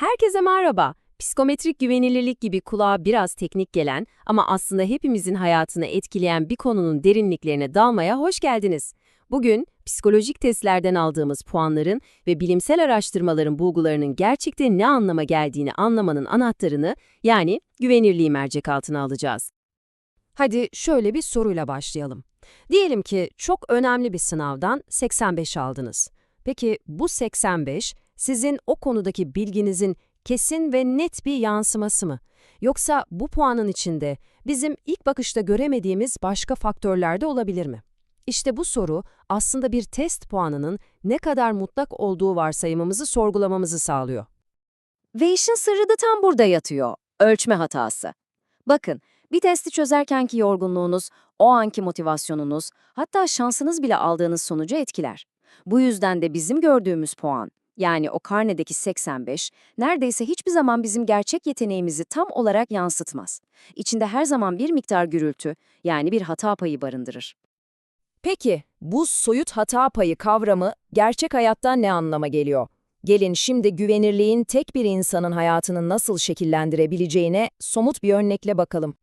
Herkese merhaba. Psikometrik güvenilirlik gibi kulağa biraz teknik gelen ama aslında hepimizin hayatını etkileyen bir konunun derinliklerine dalmaya hoş geldiniz. Bugün psikolojik testlerden aldığımız puanların ve bilimsel araştırmaların bulgularının gerçekte ne anlama geldiğini anlamanın anahtarını yani güvenirliği mercek altına alacağız. Hadi şöyle bir soruyla başlayalım. Diyelim ki çok önemli bir sınavdan 85 aldınız. Peki bu 85 sizin o konudaki bilginizin kesin ve net bir yansıması mı? Yoksa bu puanın içinde bizim ilk bakışta göremediğimiz başka faktörler de olabilir mi? İşte bu soru aslında bir test puanının ne kadar mutlak olduğu varsayımımızı sorgulamamızı sağlıyor. Ve işin sırrı da tam burada yatıyor. Ölçme hatası. Bakın, bir testi çözerkenki yorgunluğunuz, o anki motivasyonunuz, hatta şansınız bile aldığınız sonucu etkiler. Bu yüzden de bizim gördüğümüz puan, yani o karnedeki 85, neredeyse hiçbir zaman bizim gerçek yeteneğimizi tam olarak yansıtmaz. İçinde her zaman bir miktar gürültü, yani bir hata payı barındırır. Peki bu soyut hata payı kavramı gerçek hayatta ne anlama geliyor? Gelin şimdi güvenirliğin tek bir insanın hayatını nasıl şekillendirebileceğine somut bir örnekle bakalım.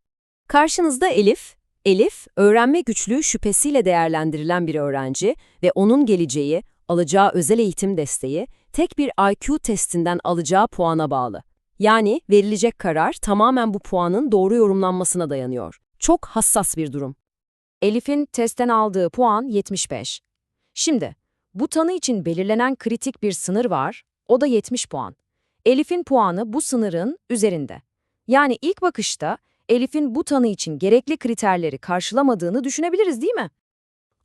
Karşınızda Elif. Elif, öğrenme güçlüğü şüphesiyle değerlendirilen bir öğrenci ve onun geleceği, alacağı özel eğitim desteği, tek bir IQ testinden alacağı puana bağlı. Yani verilecek karar tamamen bu puanın doğru yorumlanmasına dayanıyor. Çok hassas bir durum. Elif'in testten aldığı puan 75. Şimdi, bu tanı için belirlenen kritik bir sınır var, o da 70 puan. Elif'in puanı bu sınırın üzerinde. Yani ilk bakışta Elif'in bu tanı için gerekli kriterleri karşılamadığını düşünebiliriz değil mi?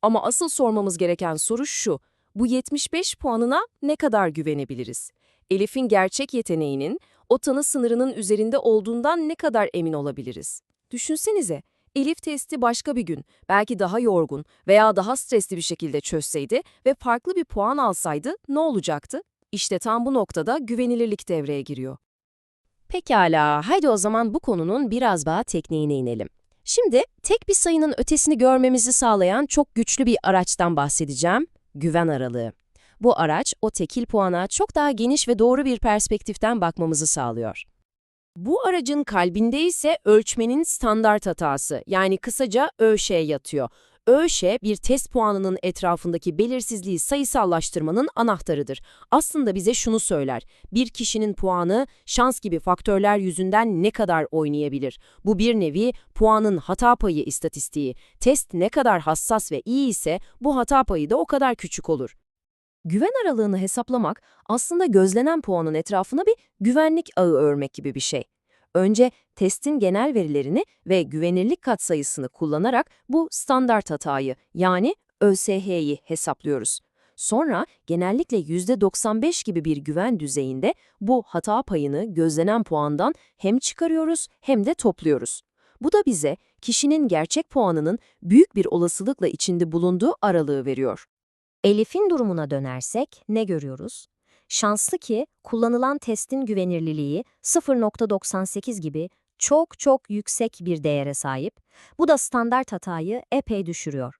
Ama asıl sormamız gereken soru şu, bu 75 puanına ne kadar güvenebiliriz? Elif'in gerçek yeteneğinin o tanı sınırının üzerinde olduğundan ne kadar emin olabiliriz? Düşünsenize, Elif testi başka bir gün, belki daha yorgun veya daha stresli bir şekilde çözseydi ve farklı bir puan alsaydı ne olacaktı? İşte tam bu noktada güvenilirlik devreye giriyor. Pekala, haydi o zaman bu konunun biraz daha tekniğine inelim. Şimdi tek bir sayının ötesini görmemizi sağlayan çok güçlü bir araçtan bahsedeceğim, güven aralığı. Bu araç o tekil puana çok daha geniş ve doğru bir perspektiften bakmamızı sağlıyor. Bu aracın kalbinde ise ölçmenin standart hatası yani kısaca ÖŞ yatıyor. ÖŞ bir test puanının etrafındaki belirsizliği sayısallaştırmanın anahtarıdır. Aslında bize şunu söyler. Bir kişinin puanı şans gibi faktörler yüzünden ne kadar oynayabilir? Bu bir nevi puanın hata payı istatistiği. Test ne kadar hassas ve iyi ise bu hata payı da o kadar küçük olur. Güven aralığını hesaplamak aslında gözlenen puanın etrafına bir güvenlik ağı örmek gibi bir şey. Önce testin genel verilerini ve güvenirlik katsayısını kullanarak bu standart hatayı yani ÖSH'yi hesaplıyoruz. Sonra genellikle %95 gibi bir güven düzeyinde bu hata payını gözlenen puandan hem çıkarıyoruz hem de topluyoruz. Bu da bize kişinin gerçek puanının büyük bir olasılıkla içinde bulunduğu aralığı veriyor. Elif'in durumuna dönersek ne görüyoruz? Şanslı ki kullanılan testin güvenirliliği 0.98 gibi çok çok yüksek bir değere sahip. Bu da standart hatayı epey düşürüyor.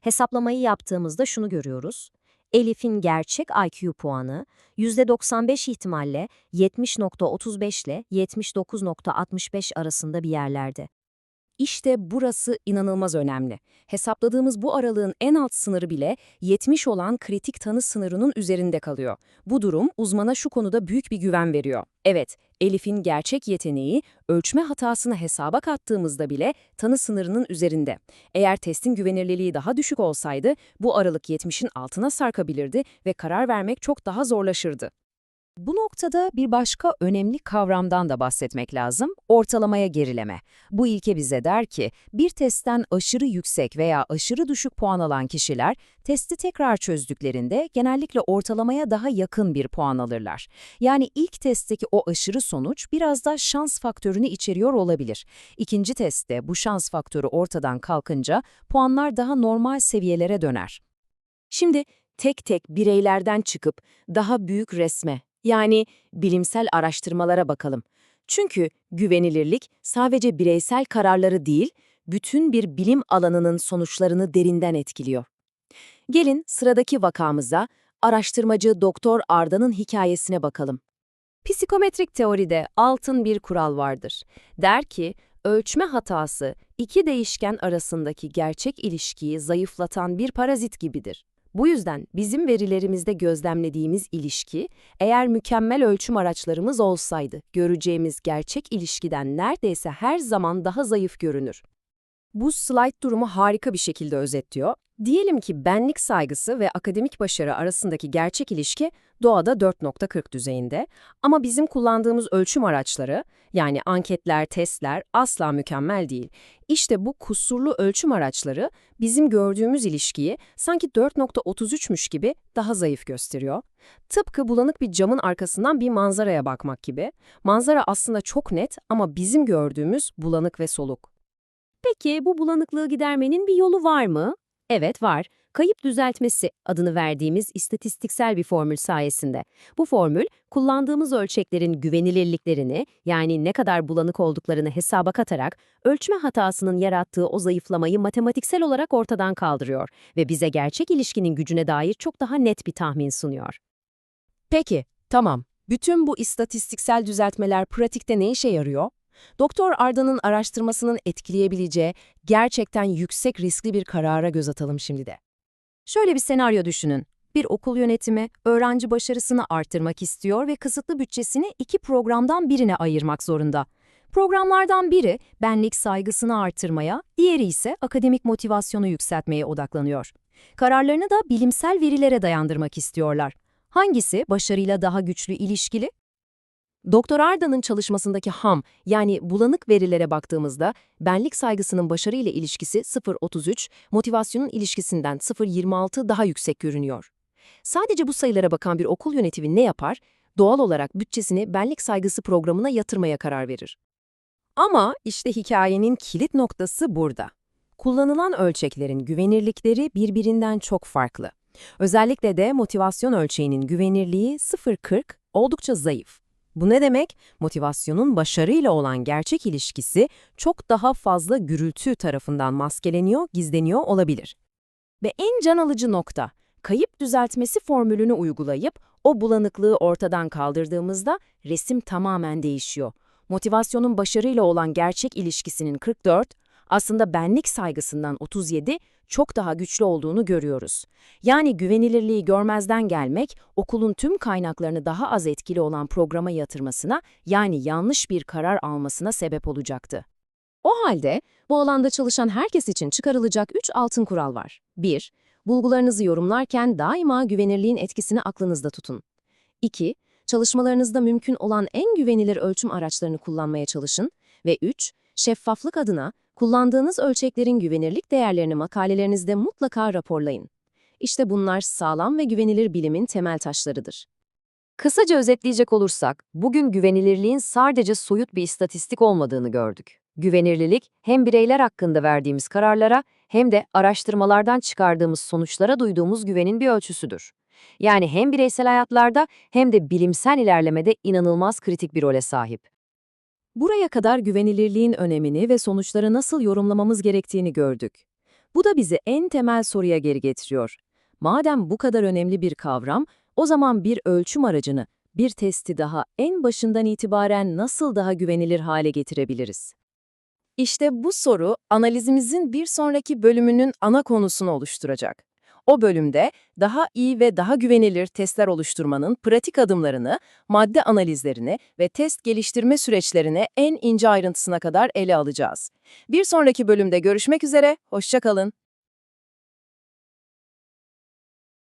Hesaplamayı yaptığımızda şunu görüyoruz. Elif'in gerçek IQ puanı %95 ihtimalle 70.35 ile 79.65 arasında bir yerlerde. İşte burası inanılmaz önemli. Hesapladığımız bu aralığın en alt sınırı bile 70 olan kritik tanı sınırının üzerinde kalıyor. Bu durum uzmana şu konuda büyük bir güven veriyor. Evet, Elif'in gerçek yeteneği ölçme hatasını hesaba kattığımızda bile tanı sınırının üzerinde. Eğer testin güvenirliliği daha düşük olsaydı bu aralık 70'in altına sarkabilirdi ve karar vermek çok daha zorlaşırdı. Bu noktada bir başka önemli kavramdan da bahsetmek lazım, ortalamaya gerileme. Bu ilke bize der ki, bir testten aşırı yüksek veya aşırı düşük puan alan kişiler, testi tekrar çözdüklerinde genellikle ortalamaya daha yakın bir puan alırlar. Yani ilk testteki o aşırı sonuç biraz da şans faktörünü içeriyor olabilir. İkinci testte bu şans faktörü ortadan kalkınca puanlar daha normal seviyelere döner. Şimdi tek tek bireylerden çıkıp daha büyük resme yani bilimsel araştırmalara bakalım. Çünkü güvenilirlik sadece bireysel kararları değil, bütün bir bilim alanının sonuçlarını derinden etkiliyor. Gelin sıradaki vakamıza, araştırmacı Doktor Arda'nın hikayesine bakalım. Psikometrik teoride altın bir kural vardır. Der ki, ölçme hatası iki değişken arasındaki gerçek ilişkiyi zayıflatan bir parazit gibidir. Bu yüzden bizim verilerimizde gözlemlediğimiz ilişki, eğer mükemmel ölçüm araçlarımız olsaydı, göreceğimiz gerçek ilişkiden neredeyse her zaman daha zayıf görünür. Bu slide durumu harika bir şekilde özetliyor. Diyelim ki benlik saygısı ve akademik başarı arasındaki gerçek ilişki doğada 4.40 düzeyinde ama bizim kullandığımız ölçüm araçları, yani anketler, testler asla mükemmel değil. İşte bu kusurlu ölçüm araçları bizim gördüğümüz ilişkiyi sanki 4.33'müş gibi daha zayıf gösteriyor. Tıpkı bulanık bir camın arkasından bir manzaraya bakmak gibi. Manzara aslında çok net ama bizim gördüğümüz bulanık ve soluk. Peki bu bulanıklığı gidermenin bir yolu var mı? Evet var. Kayıp düzeltmesi adını verdiğimiz istatistiksel bir formül sayesinde. Bu formül, kullandığımız ölçeklerin güvenilirliklerini, yani ne kadar bulanık olduklarını hesaba katarak, ölçme hatasının yarattığı o zayıflamayı matematiksel olarak ortadan kaldırıyor ve bize gerçek ilişkinin gücüne dair çok daha net bir tahmin sunuyor. Peki, tamam. Bütün bu istatistiksel düzeltmeler pratikte ne işe yarıyor? Doktor Arda'nın araştırmasının etkileyebileceği gerçekten yüksek riskli bir karara göz atalım şimdi de. Şöyle bir senaryo düşünün. Bir okul yönetimi öğrenci başarısını arttırmak istiyor ve kısıtlı bütçesini iki programdan birine ayırmak zorunda. Programlardan biri benlik saygısını artırmaya, diğeri ise akademik motivasyonu yükseltmeye odaklanıyor. Kararlarını da bilimsel verilere dayandırmak istiyorlar. Hangisi başarıyla daha güçlü ilişkili? Doktor Arda'nın çalışmasındaki ham, yani bulanık verilere baktığımızda benlik saygısının başarıyla ilişkisi 0.33, motivasyonun ilişkisinden 0.26 daha yüksek görünüyor. Sadece bu sayılara bakan bir okul yönetimi ne yapar? Doğal olarak bütçesini benlik saygısı programına yatırmaya karar verir. Ama işte hikayenin kilit noktası burada. Kullanılan ölçeklerin güvenirlikleri birbirinden çok farklı. Özellikle de motivasyon ölçeğinin güvenirliği 0.40 oldukça zayıf. Bu ne demek? Motivasyonun başarıyla olan gerçek ilişkisi çok daha fazla gürültü tarafından maskeleniyor, gizleniyor olabilir. Ve en can alıcı nokta, kayıp düzeltmesi formülünü uygulayıp o bulanıklığı ortadan kaldırdığımızda resim tamamen değişiyor. Motivasyonun başarıyla olan gerçek ilişkisinin 44, aslında benlik saygısından 37 çok daha güçlü olduğunu görüyoruz. Yani güvenilirliği görmezden gelmek, okulun tüm kaynaklarını daha az etkili olan programa yatırmasına, yani yanlış bir karar almasına sebep olacaktı. O halde bu alanda çalışan herkes için çıkarılacak 3 altın kural var. 1. Bulgularınızı yorumlarken daima güvenirliğin etkisini aklınızda tutun. 2. Çalışmalarınızda mümkün olan en güvenilir ölçüm araçlarını kullanmaya çalışın. Ve 3. Şeffaflık adına kullandığınız ölçeklerin güvenirlik değerlerini makalelerinizde mutlaka raporlayın. İşte bunlar sağlam ve güvenilir bilimin temel taşlarıdır. Kısaca özetleyecek olursak, bugün güvenilirliğin sadece soyut bir istatistik olmadığını gördük. Güvenirlilik, hem bireyler hakkında verdiğimiz kararlara hem de araştırmalardan çıkardığımız sonuçlara duyduğumuz güvenin bir ölçüsüdür. Yani hem bireysel hayatlarda hem de bilimsel ilerlemede inanılmaz kritik bir role sahip. Buraya kadar güvenilirliğin önemini ve sonuçları nasıl yorumlamamız gerektiğini gördük. Bu da bizi en temel soruya geri getiriyor. Madem bu kadar önemli bir kavram, o zaman bir ölçüm aracını, bir testi daha en başından itibaren nasıl daha güvenilir hale getirebiliriz? İşte bu soru analizimizin bir sonraki bölümünün ana konusunu oluşturacak. O bölümde daha iyi ve daha güvenilir testler oluşturmanın pratik adımlarını, madde analizlerini ve test geliştirme süreçlerini en ince ayrıntısına kadar ele alacağız. Bir sonraki bölümde görüşmek üzere, hoşça kalın.